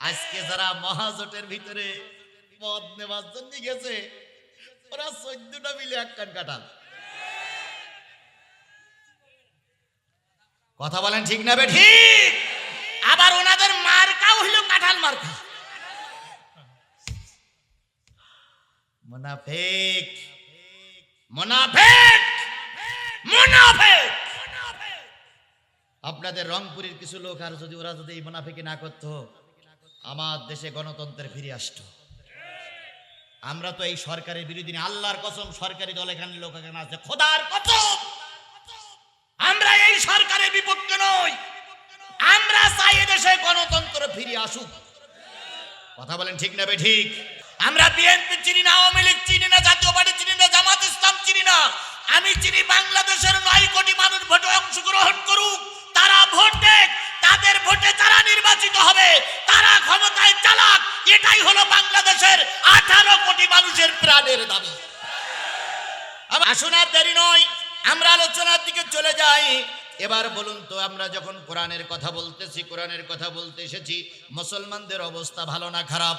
আজকে যারা মহাজোটের ভিতরে পদ নেওয়ার জন্য গেছে, ওরা চোদ্দটা মিলে এক কান কাটাল। কথা বলেন ঠিক না ঠিক আবার ওনাদের মার্কাও হইল কাঁঠাল মার্কা। মুনাফিক মুনাফিক মুনাফিক। আপনাদের রংপুরের কিছু লোক আর যদি ওরা যদি এই মুনাফিকে না করতো আমার দেশে গণতন্ত্রে ফিরে আসতো। আমরা তো এই সরকারের বিরোধী আল্লাহর কসম, সরকারি দল এখানে লোক এখানে আছে, খোদার কসম! আমরা এই সরকারের বিপক্ষে নই। আমরা চাই দেশে গণতন্ত্র ফিরে আসুক। কথা বলেন ঠিক না ঠিক? আমরা বিএনপি চিনি না, আওয়ামী লীগ চিনি না, জাতীয় পার্টি চিনি না, জামাত ইসলাম চিনি না। আমি চিনি বাংলাদেশের নয় কোটি মানুষ ভোটে অংশগ্রহণ করুক, তারা ভোট দেখ তাদের ভোটে যারা নির্বাচিত হবে, তারা ক্ষমতায় চালাক। এটাই হলো বাংলাদেশের আঠারো কোটি মানুষের প্রাণের দাবি। আসুন আর দেরি নয়, আমরা আলোচনার দিকে চলে যাই। এবার বলুন তো, আমরা যখন কোরআনের কথা বলতেছি, কোরআনের কথা বলতে এসেছি, মুসলমানদের অবস্থা ভালো না খারাপ?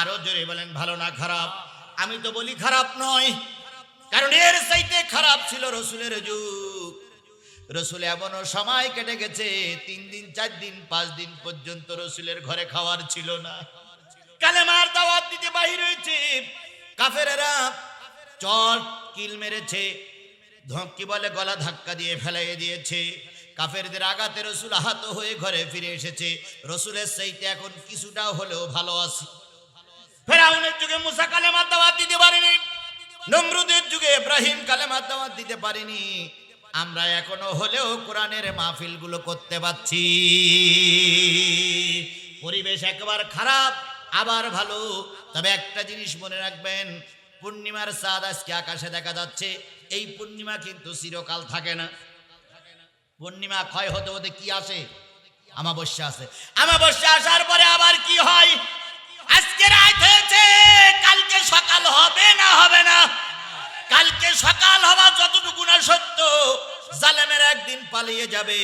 আরও জোরে বলেন, ভালো না খারাপ? আমি তো বলি খারাপ নয়, কারণ এর চাইতে খারাপ ছিল রসুলের যুগ রসুল এমনও সময় কেটে গেছে, তিন দিন, চার দিন, পাঁচ দিন পর্যন্ত রসুলের ঘরে খাওয়ার ছিল না। কালেমার দাওয়াত দিতে বাহির হয়েছে। কাফেরেরা চট কিল মেরেছে, ধমকি বলে গলা ধাক্কা দিয়ে ফেলাই দিয়েছে। কাফেরদের আঘাতে রসুল আহত হয়ে ঘরে ফিরে এসেছে। রসুলের সেইতে এখন কিছুটা হলেও ভালো আছে। ফেরাউনের যুগে মুসা কালেমার দাওয়াত দিতে পারেনি, নমরুদের যুগে ইব্রাহিম কালেমার দাওয়াত দিতে পারেনি। আমরা এখনও হলেও কোরআনের মাহফিলগুলো করতে পারছি। পরিবেশ একবার খারাপ, আবার ভালো। তবে একটা জিনিস মনে রাখবেন, পূর্ণিমার চাঁদ আজকে আকাশে দেখা যাচ্ছে, এই পূর্ণিমা কিন্তু চিরকাল থাকে না। পূর্ণিমা ক্ষয় হতে হতে কি আসে? আমাবস্যা আসে। আমাবস্যা আসার পরে আবার কি হয়? আজকে রাত হয়েছে, কালকে সকাল হবে না হবে না। কালকে সকাল হওয়া যতটুকু না সত্য, জালেমের একদিন পালিয়ে যাবে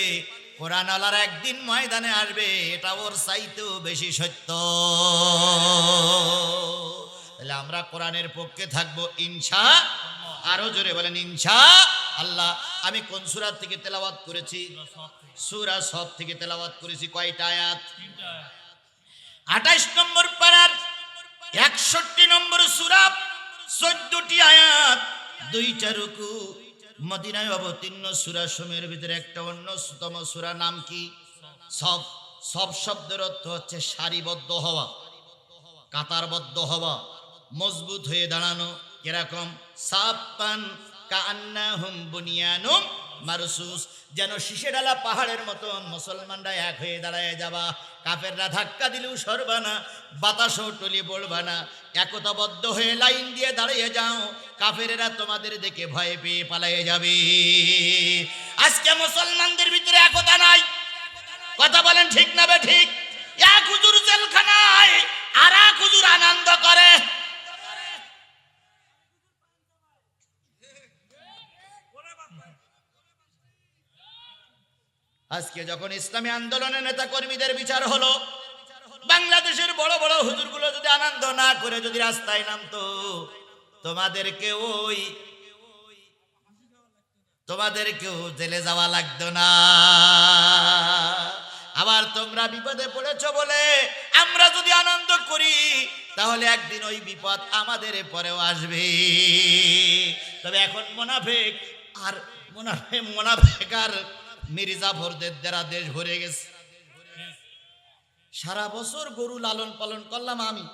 কোরআন আলার একদিন ময়দানে আসবে, এটা ওর চাইতেও বেশি সত্য। তাহলে আমরা কোরআনের পক্ষে থাকব, ইনশা আরও জোরে বলেন, ইনশা আল্লাহ। আমি কোন সুরাত থেকে তেলাওয়াত করেছি? সুরা সব থেকে তেলাওয়াত করেছি, কয়টা আয়াত? আঠাইশ নম্বর পাড়ার একষট্টি নম্বর সুরা, চোদ্দটি আয়াত। দুইটা রুকু। মদিনায় অবতীর্ণ সুরা সময়ের ভিতরে একটা অন্যতম সুরা নাম কি? সব সব শব্দের অর্থ হচ্ছে সারিবদ্ধ হওয়া, কাতারবদ্ধ হওয়া, মজবুত হয়ে দাঁড়ানো, এরকম সাপান কান্নাহুম বুনিয়ানুম মারসুস। যেন শিশেডালা পাহাড়ের মতন মুসলমানরা এক হয়ে দাঁড়ায় যাবা। কাফেররা ধাক্কা দিলেও সরবা না, বাতাসও টলি পড়বা না। একতাবদ্ধ হয়ে লাইন দিয়ে দাঁড়িয়ে যাও, কাফেরেরা তোমাদের দেখে ভয় পেয়ে পালাইয়ে যাবে। আজকে মুসলমানদের ভিতরে একতা নাই। কথা বলেন ঠিক না বে ঠিক? এক হুজুর জেলখানায় আর এক হুজুর আনন্দ করে। আজকে যখন ইসলামী আন্দোলনের নেতা কর্মীদের বিচার হলো, বাংলাদেশের বড় বড় হুজুরগুলো যদি আনন্দ না করে যদি রাস্তায় নামতো তোমাদেরকে ওই তোমাদেরকেও জেলে যাওয়া লাগতো না। আবার তোমরা বিপদে পড়েছ বলে আমরা যদি আনন্দ করি, তাহলে একদিন ওই বিপদ আমাদের পরেও আসবে। তবে এখন মোনাফেক আর মোনাফে মোনাফেক আর মির্জাফরদের দ্বারা দেশ ভরে গেছে। সারা বছর গরু লালন পালন করলাম আমি।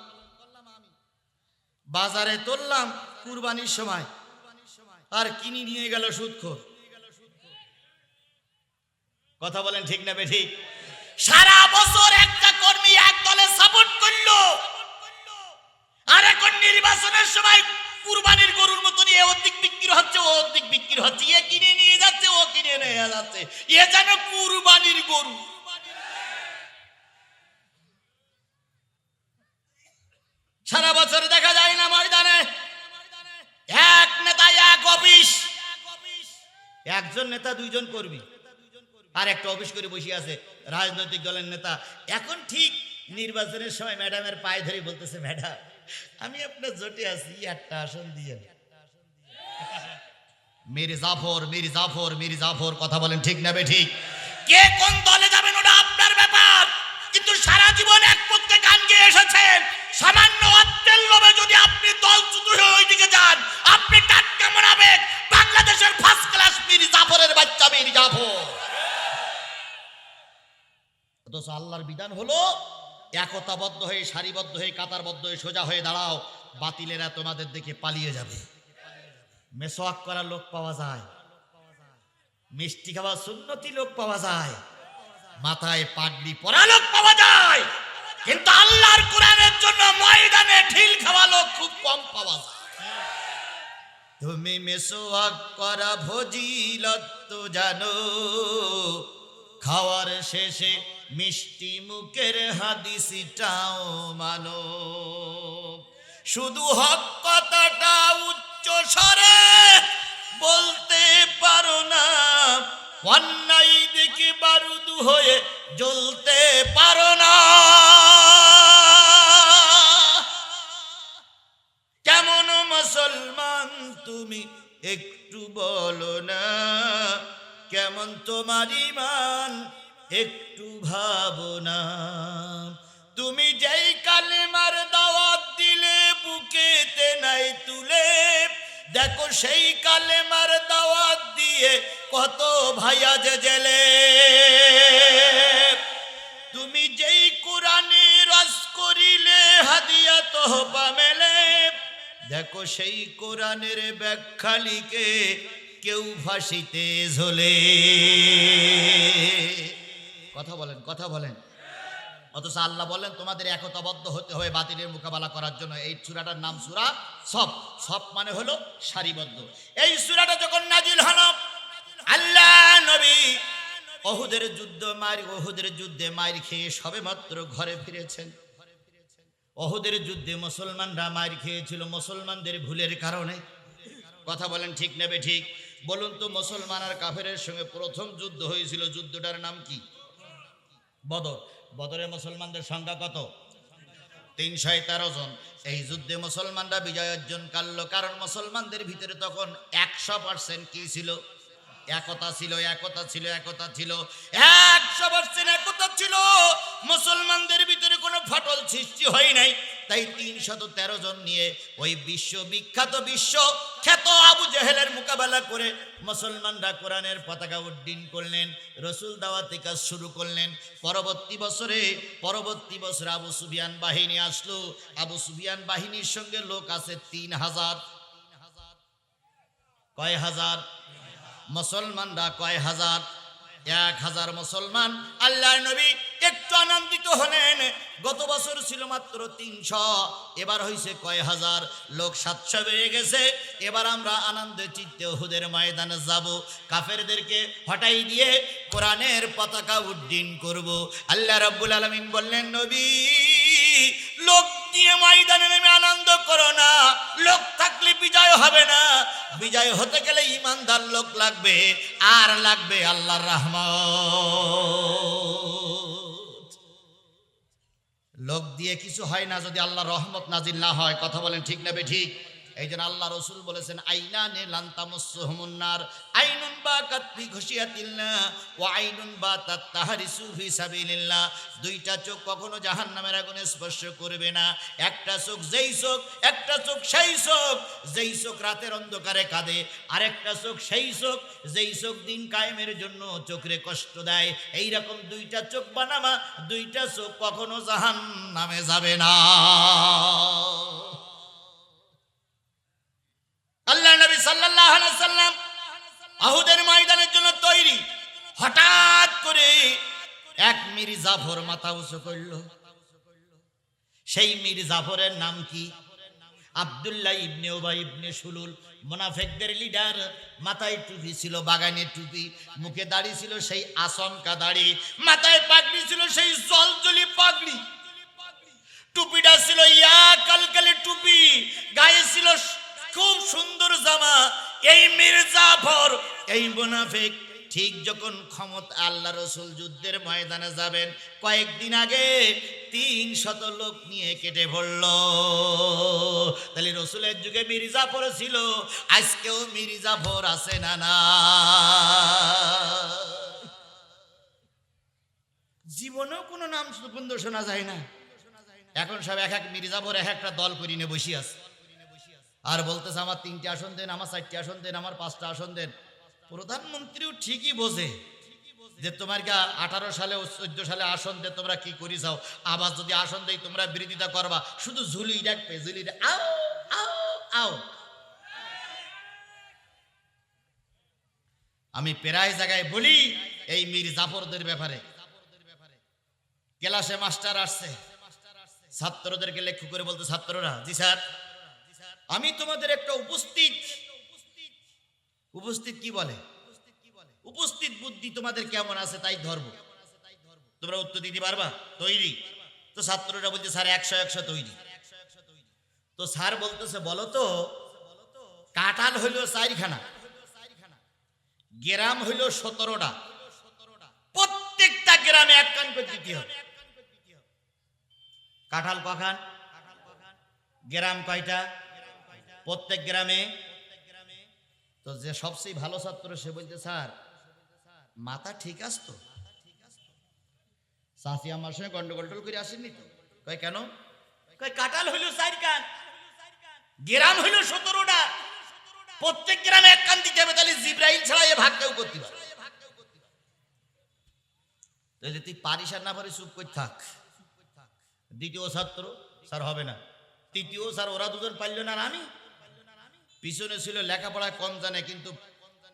বাজারে তুললাম কুরবানির সময়। আর কিনি নিয়ে গেল সুদখোর। কথা বলেন ঠিক না বে ঠিক সারা বছর একটা কর্মী এক দলে সাপোর্ট করল। আর এখন নির্বাচনের সময় কুরবানির গরুর মতো নিয়ে অধিক বিক্রি হচ্ছে, ও অধিক বিক্রি হচ্ছে। এ কিনে নিয়ে যাচ্ছে, ও কিনে নিয়ে যাচ্ছে। এ যেন কুরবানির গরু। সারা বছর দেখা যায় না ময়দানে। এক নেতা, এক অফিস। একজন নেতা, দুইজন কর্মী। আর একটা অফিস করে বসে আছে রাজনৈতিক দলের নেতা। এখন ঠিক নির্বাচনের সময় ম্যাডামের পায়ে ধরে বলতেছে ম্যাডাম আমি আপনার জোটে আছি একটা আসন দিয়ে। মীর জাফর মীর জাফর মীর জাফর, কথা বলেন ঠিক না ঠিক? কে কোন দলে যাবেন ওটা আপনার ব্যাপার। কিন্তু সারা জীবন এক পক্ষে গান গেয়ে এসেছেন। সামান্য অর্থের লোভে যদি আপনি দল চুতু হয়ে ওইদিকে যান, আপনি টাটকা মনাবেন বাংলাদেশের ফার্স্ট ক্লাস মীর জাফরের বাচ্চা মীর জাফর। অথচ আল্লাহর বিধান হলো একতাবদ্ধ হয়ে, সারিবদ্ধ হয়ে, কাতারবদ্ধ হয়ে সোজা হয়ে দাঁড়াও, বাতিলেরা তোমাদের দেখে পালিয়ে যাবে। মেসোয়াক করা লোক পাওয়া যায়। মিষ্টি খাওয়া সুন্নতি লোক পাওয়া যায়। মাথায় পাগড়ি পরা লোক পাওয়া যায়। কিন্তু আল্লাহর কোরআনের জন্য ময়দানে ঢিল খাওয়া লোক খুব কম পাওয়া যায়। তুমি মেসোয়াক করা ভজিলত জানো, খাওয়ার শেষে মিষ্টি মুখের হাদিসিটাও মানো। শুধু হক কথাটা উচ্চ স্বরে বলতে পারো না। অন্যায় দেখে বারুদ হয়ে জ্বলতে পারো না। কেমন মুসলমান তুমি একটু বলো না। কেমন তোমার ইমান একটু সেই কালেমার দাওয়াত দিয়ে কত ভাইয়া যে জেলে। তুমি যেই কোরআনে রস করিলে, হাদিয়া তোহবা মেলে। দেখো সেই কোরআনের ব্যাখ্যা লিখে কেউ ফাঁসিতে ঝোলে। কথা বলেন কথা বলেন। অথচ আল্লাহ বলেন, তোমাদের একতাবদ্ধ হতে হবে বাতিলের মোকাবেলা করার জন্য। এই চূড়াটার নাম সুরা সব সব মানে হলো সারিবদ্ধ। এই সুরাটা যখন নাজিল হল, আল্লাহ নবী অহুদের যুদ্ধ মার অহুদের যুদ্ধে মার খেয়ে সবে মাত্র ঘরে ফিরেছেন। অহুদের যুদ্ধে মুসলমানরা মার খেয়েছিল মুসলমানদের ভুলের কারণে। কথা বলেন ঠিক নেবে ঠিক? বলুন তো, মুসলমান আর কাফেরের সঙ্গে প্রথম যুদ্ধ হয়েছিল, যুদ্ধটার নাম কি? বদর। বদরে মুসলমানদের সংখ্যা কত? তিনশো তেরো জন। এই যুদ্ধে মুসলমানরা বিজয় অর্জন করল, কারণ মুসলমানদের ভিতরে তখন একশো পার্সেন্ট কি ছিল? একতা ছিল একতা ছিল একতা ছিল। একশো পার্সেন্ট একতা ছিল। মুসলমানদের ভিতরে কোনো ফাটল সৃষ্টি হয় নাই। তাই তিনশত তেরো জন নিয়ে ওই বিশ্ব বিখ্যাত বিশ্ব খ্যাত আবু জেহেলের মোকাবেলা করে মুসলমানরা কোরআনের পতাকা উড্ডীন করলেন, রসুল দাওয়াতি কাজ শুরু করলেন। পরবর্তী বছরে পরবর্তী বছরে আবু সুবিয়ান বাহিনী আসলো। আবু সুবিয়ান বাহিনীর সঙ্গে লোক আছে তিন হাজার। কয় হাজার? মুসলমানরা কয় হাজার? এক হাজার মুসলমান আল্লাহ নবী একটু আনন্দিত হলেন। গত বছর ছিল মাত্র তিনশো, এবার হয়েছে কয় হাজার, লোক সাতশো বেড়ে গেছে। এবার আমরা আনন্দে চিত্তে হুদের ময়দানে যাব, কাফেরদেরকে হটাই দিয়ে কোরআনের পতাকা উড্ডীন করব। আল্লাহ রব্বুল আলামিন বললেন, নবী, লোক নিয়ে ময়দানে নেমে আনন্দ করো না। লোক থাকলে বিজয় হবে না। বিজয় হতে গেলে ইমানদার লোক লাগবে। আর লাগবে আল্লাহর রহমত। লোক দিয়ে কিছু হয় না যদি আল্লাহ রহমত নাজিল না হয়। কথা বলেন ঠিক নেবে ঠিক? এই জন্য আল্লাহ রসুল বলেছেন আইনা নে লান্তামুন্নার আইনুন বা কাত্তি ঘষিয়াতিল্লা ও আইনুন বা তার তাহারি সুফি সাবিল্লাহ দুইটা চোখ কখনো জাহান নামের আগুনে স্পর্শ করবে না। একটা চোখ যেই চোখ, একটা চোখ সেই চোখ, যেই চোখ রাতের অন্ধকারে কাঁদে। আরেকটা চোখ সেই চোখ, যেই চোখ দিন কায়েমের জন্য চোখরে কষ্ট দেয়। এই রকম দুইটা চোখ বানামা, দুইটা চোখ কখনো জাহান নামে যাবে না। জাফর মাথা উঁচু করল। সেই মীর জাফরের নাম কি? আব্দুল্লাহ ইবনে ওবাই ইবনে সুলুল, মোনাফেকদের লিডার, মাথায় টুপি ছিল, বাগানে টুপি, মুখে দাড়ি ছিল সেই আসমকা দাড়ি, মাথায় পাগড়ি ছিল সেই জলজলি পাগড়ি। টুপিটা ছিল ইয়া কালকালে টুপি, গায়ে ছিল খুব সুন্দর জামা, এই মীর জাফর এই মুনাফিক ঠিক যখন ক্ষমতা আল্লাহ রসুল যুদ্ধের ময়দানে যাবেন, কয়েকদিন আগে তিন শত লোক নিয়ে কেটে পড়ল। তাহলে রসুলের যুগে মির্জাফর ছিল আজকেও মির্জাফর আছে না না? জীবনেও কোনো নাম সুপন্দ শোনা যায় না। এখন সব এক এক মির্জাফর এক একটা দল করি নিয়ে বসে আছে। আর বলতেছে, আমার তিনটে আসন দেন, আমার চারটে আসন দেন, আমার পাঁচটা আসন দেন। প্রধানমন্ত্রীও ঠিকই বোঝে যে তোমার গা আঠারো সালে চোদ্দ সালে আসন দে তোমরা কি করি যাও? আবার যদি আসন দেই তোমরা বিরোধিতা করবা, শুধু ঝুলি ডাকবে ঝুলি আও আও আও। আমি প্রায় জায়গায় বলি এই মীর জাফরদের ব্যাপারে। ক্লাসে মাস্টার আসছে। ছাত্রদেরকে লক্ষ্য করে বলতে, ছাত্ররা, জি স্যার, আমি তোমাদের একটা উপস্থিত উপস্থিত কি বলে? উপস্থিত বুদ্ধি তোমাদের কেমন আছে তাই ধরব তোমরা উত্তর দিতে পারবা? তৈরি। তো ছাত্ররা বলছে, স্যার, একশো একশো তৈরি। তো স্যার বলতেছে, বলো তো, কাঁঠাল হইল চারিখানা, গ্রাম হইল সতেরোটা। প্রত্যেকটা গ্রামে এক কান করে দিতে হবে। কাঁঠাল কখান? গ্রাম কয়টা? প্রত্যেক গ্রামে তো যে সবচেয়ে ভালো ছাত্র সে বলতে স্যার মাথা ঠিক আছে তো? চাষি আমার সঙ্গে গন্ডগোল টোল করে আসেননি তো। কয় কেন? কয় কাঁঠাল হইল চার কান গ্রাম হইল সতেরোটা প্রত্যেক গ্রামে এক কান দিতে হবে তাহলে জিব্রাইল ছাড়া এ ভাগ কেউ করতে পারে? তাহলে তুই পারিস আর না পারিস চুপ করে থাক। দ্বিতীয় ছাত্র স্যার হবে না। তৃতীয় স্যার ওরা দুজন পারল না আমি পিছনে ছিল লেখাপড়ায় কম জানে, কিন্তু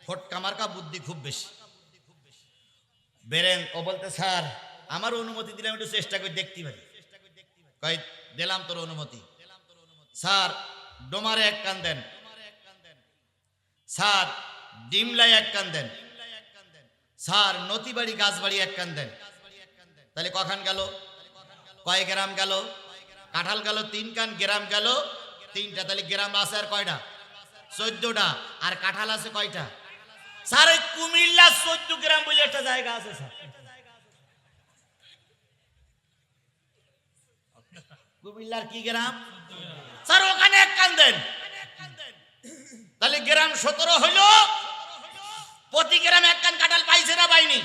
ফটকা মার্কা বুদ্ধি খুব বেশি। বেরেন, ও বলতে, স্যার, আমার অনুমতি দিলে আমি একটু চেষ্টা করে দেখতে পারি। কয়, দিলাম তোর অনুমতি। স্যার, ডোমারে এক কান দেন। স্যার ডিমলাই এক কান দেন। স্যার, নতিবাড়ি গাছবাড়ি এক কান দেন। তাহলে কখন গেল? কয় গ্রাম গেল? কাঁঠাল গেল, তিন কান গ্রাম গেল। তিনটা, তাহলে গ্রাম আছে আর কয়টা? চোদ্দটা। আর কাঁঠাল আছে কয়টা? স্যার ওই কুমিল্লা চোদ্দ গ্রাম বলে একটা জায়গা আছে, স্যার। কুমিল্লার কি গ্রাম? স্যার, ওখানে এক কান দেন। তাহলে গ্রাম সতেরো হইল। প্রতি গ্রাম এক কান কাঁঠাল পাইছে না পাইনি?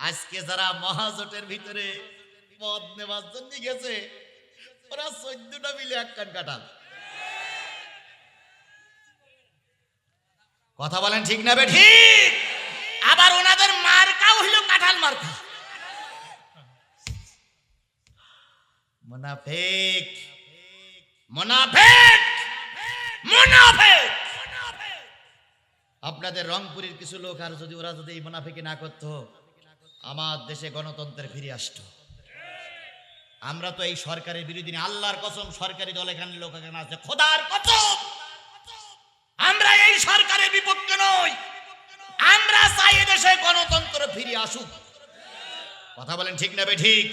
আজকে যারা মহাজোটের ভিতরে পদ নেওয়ার জন্য গেছে, ওরা চোদ্দটা মিলে এক কান কাঁঠাল। কথা বলেন ঠিক না ঠিক আবার ওনাদের মার্কাও হইল কাঁঠাল মার্কা। মোনাফেক। মোনাফেক। মোনাফেক। আপনাদের রংপুরের কিছু লোক আর যদি ওরা যদি এই মোনাফেকে না করত, আমার দেশে গণতন্ত্রে ফিরে আসতো। আমরা তো এই সরকারের বিরোধী আল্লাহর কসম সরকারি দল এখানে লোক এখানে আছে। খোদার কসম। সরকারের বিপক্ষে নই আমরা চাই দেশে গণতন্ত্র ফিরে আসুক। কথা বলেন ঠিক না ঠিক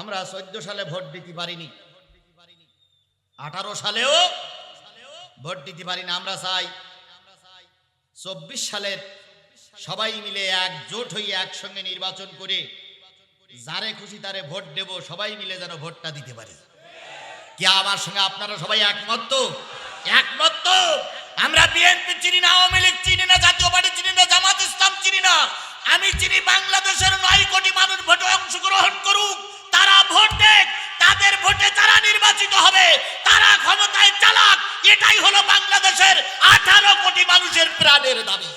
আমরা চোদ্দ সালে ভোট দিতে পারিনি। আঠারো সালেও ভোট দিতে আমরা চাই। চব্বিশ সালের সবাই মিলে একজোট একসঙ্গে নির্বাচন করে যারে খুশি তারে ভোট দেব, সবাই মিলে যেন ভোটটা দিতে পারি। কি আমার সঙ্গে আপনারা সবাই একমত? একমত! আমরা বিএনপি চিনি না, আওয়ামী লীগ চিনি না, জাতীয় পার্টি চিনি না, জামাত ইসলাম চিনি না। আমি চিনি বাংলাদেশের নয় কোটি মানুষ ভোটে অংশগ্রহণ করুক। তারা ভোট দেখ, তাদের ভোটে যারা নির্বাচিত হবে, তারা ক্ষমতায় চালাক। এটাই হলো বাংলাদেশের আঠারো কোটি মানুষের প্রাণের দাবি।